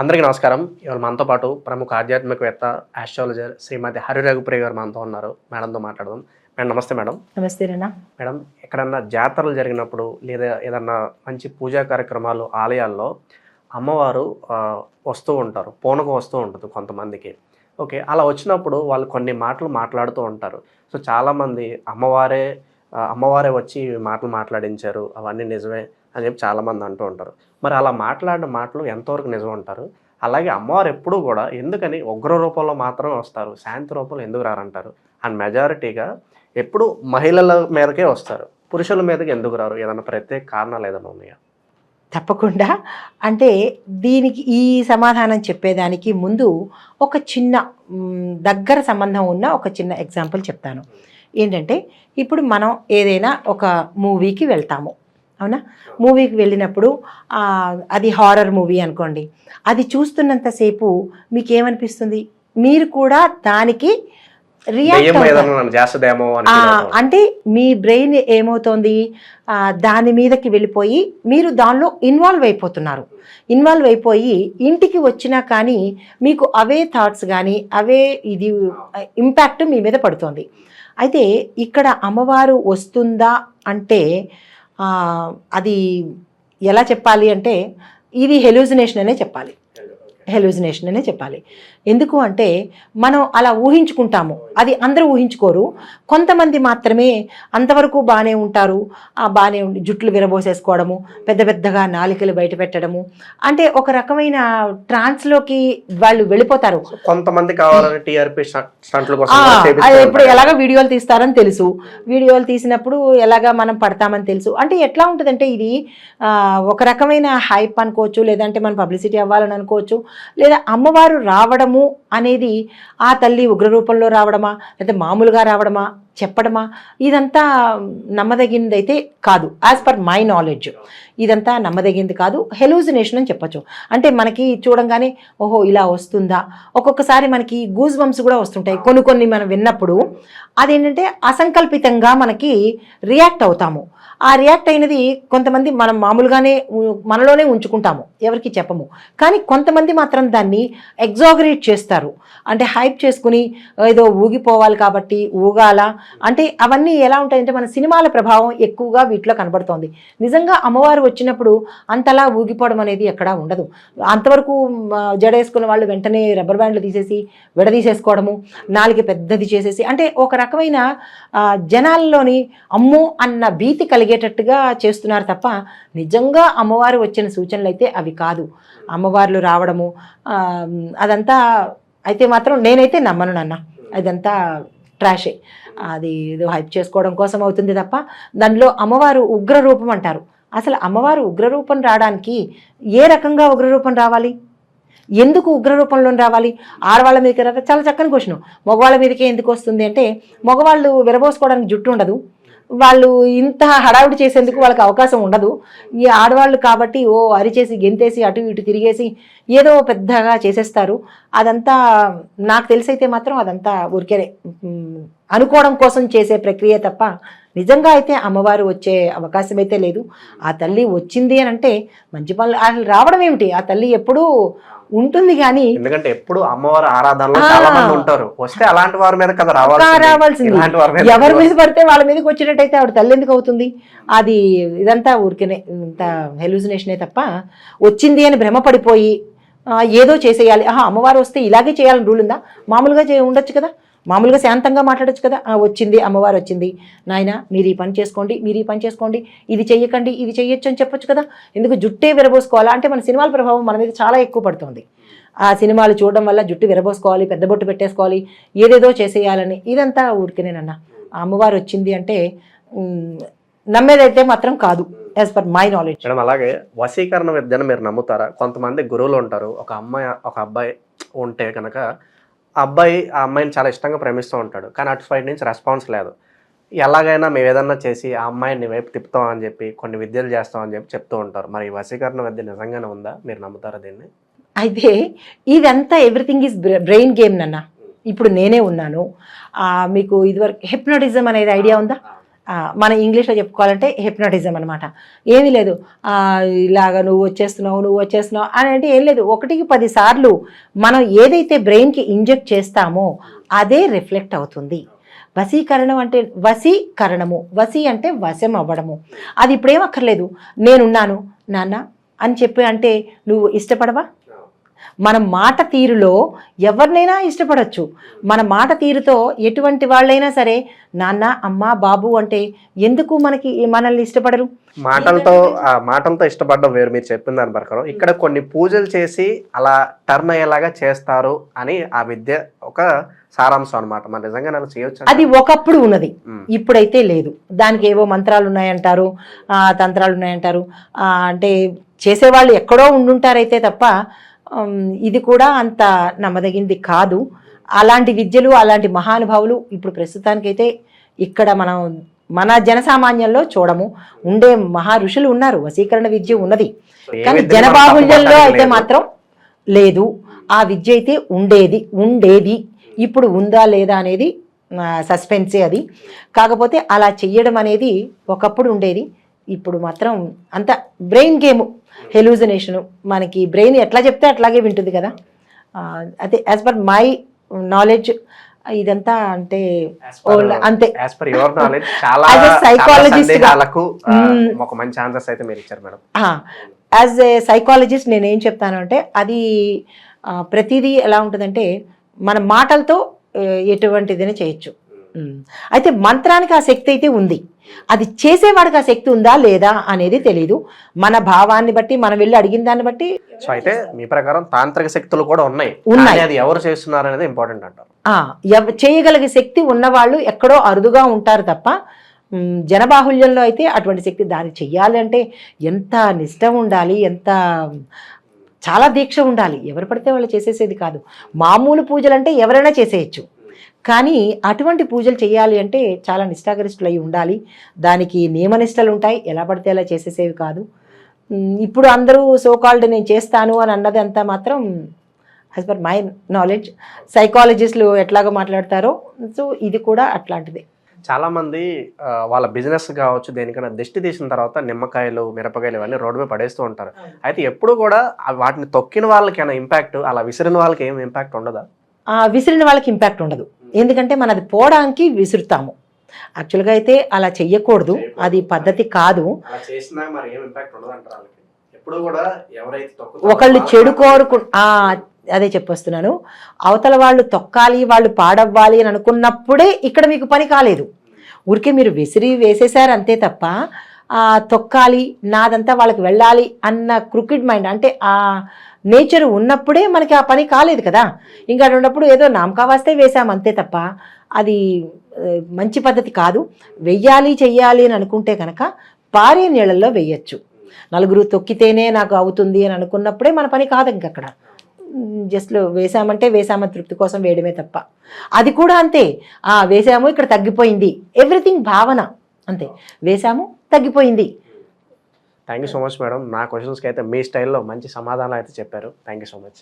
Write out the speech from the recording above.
అందరికీ నమస్కారం. ఇవాళ మనతో పాటు ప్రముఖ ఆధ్యాత్మికవేత్త ఆస్ట్రాలజర్ శ్రీమతి హరి రఘుప్రియ గారు మనతో ఉన్నారు. మేడంతో మాట్లాడదాం. మేడం నమస్తే మేడం. నమస్తే రేనా మేడం ఎక్కడన్నా జాతరలు జరిగినప్పుడు లేదా ఏదన్నా మంచి పూజా కార్యక్రమాలు ఆలయాల్లో అమ్మవారు వస్తూ ఉంటారు. పూనకం వస్తూ ఉంటుంది కొంతమందికి. ఓకే అలా వచ్చినప్పుడు వాళ్ళు కొన్ని మాటలు మాట్లాడుతూ ఉంటారు. సో చాలామంది అమ్మవారే అమ్మవారే వచ్చి మాటలు మాట్లాడించారు అవన్నీ నిజమే అని చెప్పి చాలామంది అంటూ ఉంటారు. మరి అలా మాట్లాడిన మాటలు ఎంతవరకు నిజం అంటారు? అలాగే అమ్మవారు ఎప్పుడూ కూడా ఎందుకని ఉగ్ర రూపంలో మాత్రమే వస్తారు శాంతి రూపంలో ఎందుకు రారంటారు? అండ్ మెజారిటీగా ఎప్పుడు మహిళల మీదకే వస్తారు పురుషుల మీదకి ఎందుకు రారు? ఏదైనా ప్రత్యేక కారణాలు ఏదైనా ఉన్నాయా? తప్పకుండా. అంటే దీనికి ఈ సమాధానం చెప్పేదానికి ముందు ఒక చిన్న దగ్గర సంబంధం ఉన్న ఒక చిన్న ఎగ్జాంపుల్ చెప్తాను. ఏంటంటే ఇప్పుడు మనం ఏదైనా ఒక మూవీకి వెళ్తాము. అవునా? మూవీకి వెళ్ళినప్పుడు అది హారర్ మూవీ అనుకోండి. అది చూస్తున్నంతసేపు మీకు ఏమనిపిస్తుంది మీరు కూడా దానికి అంటే మీ బ్రెయిన్ ఏమవుతోంది? దాని మీదకి వెళ్ళిపోయి మీరు దానిలో ఇన్వాల్వ్ అయిపోతున్నారు. ఇన్వాల్వ్ అయిపోయి ఇంటికి వచ్చినా కానీ మీకు అవే థాట్స్ కానీ అవే ఇది ఇంపాక్ట్ మీ మీద పడుతోంది. అయితే ఇక్కడ అమ్మవారు వస్తుందా అంటే అది ఎలా చెప్పాలి అంటే ఇది హెలూజినేషన్ అనే చెప్పాలి. హెలూజినేషన్ అనే చెప్పాలి. ఎందుకు అంటే మనం అలా ఊహించుకుంటాము. అది అందరూ ఊహించుకోరు. కొంతమంది మాత్రమే అంతవరకు బాగానే ఉంటారు. ఆ బాగానే ఉండి జుట్లు విరబోసేసుకోవడము పెద్ద పెద్దగా నాలికలు బయట పెట్టడము. అంటే ఒక రకమైన ట్రాన్స్లోకి వాళ్ళు వెళ్ళిపోతారు. కొంతమంది కావాలని టీఆర్పీ ఎప్పుడు ఉంటారు. ఎలాగ వీడియోలు తీస్తారని తెలుసు. వీడియోలు తీసినప్పుడు ఎలాగా మనం పడతామని తెలుసు. అంటే ఎట్లా ఉంటుందంటే ఇది ఒక రకమైన హైప్ అనుకోవచ్చు లేదంటే మనం పబ్లిసిటీ అవ్వాలని అనుకోవచ్చు. లేదా అమ్మవారు రావడము అనేది ఆ తల్లి ఉగ్ర రూపంలో రావడమా? లేదా మామూలుగా రావడమా? చెప్పడమా? ఇదంతా నమ్మదగినది అయితే కాదు. యాజ్ పర్ మై నాలెడ్జ్ ఇదంతా నమ్మదగింది కాదు. హెలూజినేషన్ అని చెప్పొచ్చు. అంటే మనకి చూడంగానే ఓహో ఇలా వస్తుందా? ఒక్కొక్కసారి మనకి గూజ్ బంప్స్ కూడా వస్తుంటాయి. కొన్ని కొన్ని మనం విన్నప్పుడు అదేంటంటే అసంకల్పితంగా మనకి రియాక్ట్ అవుతాము. ఆ రియాక్ట్ అయినది కొంతమంది మనం మామూలుగానే మనలోనే ఉంచుకుంటాము. ఎవరికి చెప్పము. కానీ కొంతమంది మాత్రం దాన్ని ఎగ్జాగరేట్ చేస్తారు. అంటే హైప్ చేసుకుని ఏదో ఊగిపోవాలి కాబట్టి ఊగాల? అంటే అవన్నీ ఎలా ఉంటాయంటే మన సినిమాల ప్రభావం ఎక్కువగా వీటిలో కనబడుతోంది. నిజంగా అమ్మవారు వచ్చినప్పుడు అంతలా ఊగిపోవడం అనేది ఎక్కడా ఉండదు. అంతవరకు జడేసుకున్న జడ వేసుకున్న వాళ్ళు వెంటనే రబ్బర్ బ్యాండ్లు తీసేసి విడదీసేసుకోవడము నాలుగు పెద్దది చేసేసి అంటే ఒక రకమైన జనాల్లోని అమ్మో అన్న భీతి కలిగేటట్టుగా చేస్తున్నారు తప్ప నిజంగా అమ్మవారు వచ్చిన సూచనలు అయితే అవి కాదు. అమ్మవార్లు రావడము అదంతా అయితే మాత్రం నేనైతే నమ్మను నాన్న. అదంతా ట్రాషే. అది ఏదో హైప్ చేసుకోవడం కోసం అవుతుంది తప్ప దానిలో అమ్మవారు ఉగ్ర రూపం అంటారు. అసలు అమ్మవారు ఉగ్రరూపం రావడానికి ఏ రకంగా ఉగ్రరూపం రావాలి? ఎందుకు ఉగ్రరూపంలో రావాలి? ఆడవాళ్ళ మీదకి రా చాలా చక్కని క్వశ్చన్. మగవాళ్ళ మీదకే ఎందుకు వస్తుంది అంటే మగవాళ్ళు విరబోసుకోవడానికి జుట్టు ఉండదు. వాళ్ళు ఇంత హడావిడి చేసేందుకు వాళ్ళకి అవకాశం ఉండదు. ఈ ఆడవాళ్ళు కాబట్టి ఓ అరిచేసి గెంతేసి అటు ఇటు తిరిగేసి ఏదో పెద్దగా చేసేస్తారు. అదంతా నాకు తెలిసైతే మాత్రం అదంతా ఊరికే అనుకోవడం కోసం చేసే ప్రక్రియ తప్ప నిజంగా అయితే అమ్మవారు వచ్చే అవకాశం అయితే లేదు. ఆ తల్లి వచ్చింది అని అంటే మంచి పనులు. అసలు రావడం ఏమిటి? ఆ తల్లి ఎప్పుడూ ఉంటుంది కానీ ఎందుకంటే ఎప్పుడు అమ్మవారి ఆరాధనలో ఆ. చాలా మంది ఉంటారు. వస్తే అలాంటి వారి మీద కదా రావాల్సింది. ఎవరి మీద పడితే వాళ్ళ మీదకి వచ్చేటట్టయితే ఆవిడ తల్లి ఎందుకు అవుతుంది? అది ఇదంతా ఊరికనే ఇంత హెలూజినేషనే తప్ప వచ్చింది అని భ్రమపడిపోయి ఏదో చేసేయాలి. ఆహా అమ్మవారు వస్తే ఇలాగే చేయాలని రూల్ ఉందా? మామూలుగా ఉండొచ్చు కదా. మామూలుగా శాంతంగా మాట్లాడొచ్చు కదా. వచ్చింది అమ్మవారు వచ్చింది. నాయన మీరు ఈ పని చేసుకోండి మీరు ఈ పని చేసుకోండి ఇది చెయ్యకండి ఇది చెయ్యొచ్చు అని చెప్పొచ్చు కదా. ఎందుకు జుట్టే విరబోసుకోవాలా? అంటే మన సినిమాల ప్రభావం మన మీద చాలా ఎక్కువ పడుతుంది. ఆ సినిమాలు చూడడం వల్ల జుట్టు విరబోసుకోవాలి పెద్ద బొట్టు పెట్టేసుకోవాలి ఏదేదో చేసేయాలని. ఇదంతా ఊరికేనేనన్న ఆ అమ్మవారు వచ్చింది అంటే నమ్మేదైతే మాత్రం కాదు as per my knowledge madam అలాగే వశీకరణ విద్యను మీరు నమ్ముతారా? కొంతమంది గురువులు ఉంటారు. ఒక అమ్మాయి ఒక అబ్బాయి ఉంటే కనుక అబ్బాయి ఆ అమ్మాయిని చాలా ఇష్టంగా ప్రేమిస్తూ ఉంటాడు. కానీ అటు సైడ్ నుంచి రెస్పాన్స్ లేదు. ఎలాగైనా మేము ఏదన్నా చేసి ఆ అమ్మాయిని వైపు తిప్పుతాం అని చెప్పి కొన్ని విద్యలు చేస్తాం అని చెప్పి చెప్తూ ఉంటారు. మరి వశీకరణ విద్య నిజంగానే ఉందా? మీరు నమ్ముతారా దీన్ని? అయితే ఇదంతా ఎవ్రీథింగ్ ఈజ్ బ్రెయిన్ గేమ్ నన్న. ఇప్పుడు నేనే ఉన్నాను. మీకు ఇదివరకు హిప్నోటిజం అనేది ఐడియా ఉందా? మన ఇంగ్లీష్లో చెప్పుకోవాలంటే హిప్నటిజం అనమాట ఏమీ లేదు. ఇలాగ నువ్వు వచ్చేస్తున్నావు నువ్వు వచ్చేస్తున్నావు అని అంటే ఏం లేదు. ఒకటికి పదిసార్లు మనం ఏదైతే బ్రెయిన్కి ఇంజెక్ట్ చేస్తామో అదే రిఫ్లెక్ట్ అవుతుంది. వశీకరణం అంటే వశీకరణము. వశీ అంటే వశం అవ్వడము. అది ఇప్పుడేం అక్కర్లేదు. నేనున్నాను నాన్న అని చెప్పి అంటే నువ్వు ఇష్టపడవా? మన మాట తీరులో ఎవరినైనా ఇష్టపడచ్చు. మన మాట తీరుతో ఎటువంటి వాళ్ళైనా సరే నాన్న అమ్మ బాబు అంటే ఎందుకు మనకి మనల్ని ఇష్టపడరు? మాటలతో ఆ మాటలతో ఇష్టపడడం వేరు మీరు చెప్పిన దాని ప్రకారం. ఇక్కడ కొన్ని పూజలు చేసి అలా టర్న్ అయ్యేలాగా చేస్తారు అని ఆ విద్య ఒక సారాంశం అన్నమాట. మన నిజంగా నేను చేయొచ్చు? అది ఒకప్పుడు ఉన్నది. ఇప్పుడైతే లేదు. దానికి ఏవో మంత్రాలు ఉన్నాయంటారు ఆ, తంత్రాలు ఉన్నాయంటారు. అంటే చేసేవాళ్ళు ఎక్కడో ఉండుంటారైతే తప్ప ఇది కూడా అంత నమ్మదగింది కాదు. అలాంటి విద్యలు అలాంటి మహానుభావులు ఇప్పుడు ప్రస్తుతానికైతే ఇక్కడ మనం మన జనసామాన్యంలో చూడము. ఉండే మహా ఋషులు ఉన్నారు వశీకరణ విద్య ఉన్నది. కానీ జనబాహుళ్యంలో అయితే. మాత్రం లేదు. ఆ విద్య అయితే ఉండేది ఉండేది. ఇప్పుడు ఉందా లేదా అనేది సస్పెన్సే అది. కాకపోతే అలా చెయ్యడం అనేది ఒకప్పుడు ఉండేది. ఇప్పుడు మాత్రం అంత బ్రెయిన్ గేమ్ హెలూజినేషను మనకి బ్రెయిన్ ఎట్లా చెప్తే అట్లాగే వింటుంది కదా. అదే యాజ్ పర్ మై నాలెడ్జ్ ఇదంతా అంటే అంతే. ఒక మంచి ఆన్సర్స్ అయితే మీరు ఇచ్చారు మేడం. యాజ్ ఏ సైకాలజిస్ట్ నేను ఏం చెప్తాను అంటే అది ప్రతిదీ ఎలా ఉంటుందంటే మన మాటలతో ఎటువంటిదైనా చేయొచ్చు. ఉమ్. అయితే మంత్రానికి ఆ శక్తి అయితే ఉంది. అది చేసేవాడికి ఆ శక్తి ఉందా లేదా అనేది తెలియదు మన భావాన్ని బట్టి మనం వెళ్ళి అడిగిన దాన్ని బట్టి సో అయితే మీ ప్రకారం తాంత్రిక శక్తులు కూడా ఉన్నాయి. ఉన్నాయి. అది ఎవరు చేస్తున్నారు అనేది ఇంపార్టెంట్ అంటారు చేయగలిగే శక్తి ఉన్నవాళ్ళు ఎక్కడో అరుదుగా ఉంటారు తప్ప జనబాహుల్యంలో అయితే అటువంటి శక్తి దాన్ని చెయ్యాలి అంటే ఎంత నిష్ట ఉండాలి ఎంత చాలా దీక్ష ఉండాలి. ఎవరు పడితే వాళ్ళు చేసేసేది కాదు. మామూలు పూజలు అంటే ఎవరైనా చేసేయచ్చు. కానీ అటువంటి పూజలు చేయాలి అంటే చాలా నిష్ఠాగరిష్ఠులు అయి ఉండాలి. దానికి నియమనిష్టలు ఉంటాయి. ఎలా పడితే అలా చేసేసేవి కాదు. ఇప్పుడు అందరూ సోకాల్డ్ నేను చేస్తాను అని అన్నది అంతా మాత్రం యాజ్ పర్ మై నాలెడ్జ్ సైకాలజిస్టులు ఎట్లాగో మాట్లాడతారో. సో ఇది కూడా అట్లాంటిదే. చాలా మంది ఆ, వాళ్ళ బిజినెస్ కావచ్చు దేనికైనా దిష్టి తీసిన తర్వాత నిమ్మకాయలు మిరపకాయలు ఇవన్నీ రోడ్డు మీద పడేస్తూ ఉంటారు. అయితే ఎప్పుడు కూడా వాటిని తొక్కిన వాళ్ళకైనా ఇంపాక్ట్ అలా విసిరిన వాళ్ళకి ఏం ఇంపాక్ట్ ఉండదా? విసిరిన వాళ్ళకి ఇంపాక్ట్ ఉండదు. ఎందుకంటే మనం అది పోవడానికి విసురుతాము. యాక్చువల్గా అయితే అలా చెయ్యకూడదు. అది పద్ధతి కాదు. ఒకళ్ళు చెడు కోరుకు అదే చెప్పొస్తున్నాను. అవతల వాళ్ళు తొక్కాలి వాళ్ళు పాడవ్వాలి అని అనుకున్నప్పుడే ఇక్కడ మీకు పని కాలేదు. ఊరికే మీరు విసిరి వేసేశారు అంతే తప్ప ఆ, తొక్కాలి నాదంతా వాళ్ళకి వెళ్ళాలి అన్న క్రికెట్ మైండ్ అంటే ఆ నేచర్ ఉన్నప్పుడే మనకి ఆ పని కాలేదు కదా. ఇంకా ఉన్నప్పుడు ఏదో నామకా వస్తే వేసాం అంతే తప్ప అది మంచి పద్ధతి కాదు. వెయ్యాలి చెయ్యాలి అని అనుకుంటే కనుక పారే నీళ్ళల్లో వెయ్యచ్చు నలుగురు తొక్కితేనే నాకు అవుతుంది అని అనుకున్నప్పుడే మన పని కాదు ఇంకక్కడ జస్ట్ వేసామంటే వేసామని తృప్తి కోసం వేయడమే తప్ప. అది కూడా అంతే. ఆ వేసాము ఇక్కడ తగ్గిపోయింది. ఎవ్రీథింగ్ భావన. అంతే. వేసాము తగ్గిపోయింది. Thank you so much madam నా క్వశ్చన్స్కి అయితే మీ స్టైల్లో మంచి సమాధానం అయితే చెప్పారు థ్యాంక్ యూ సో మచ్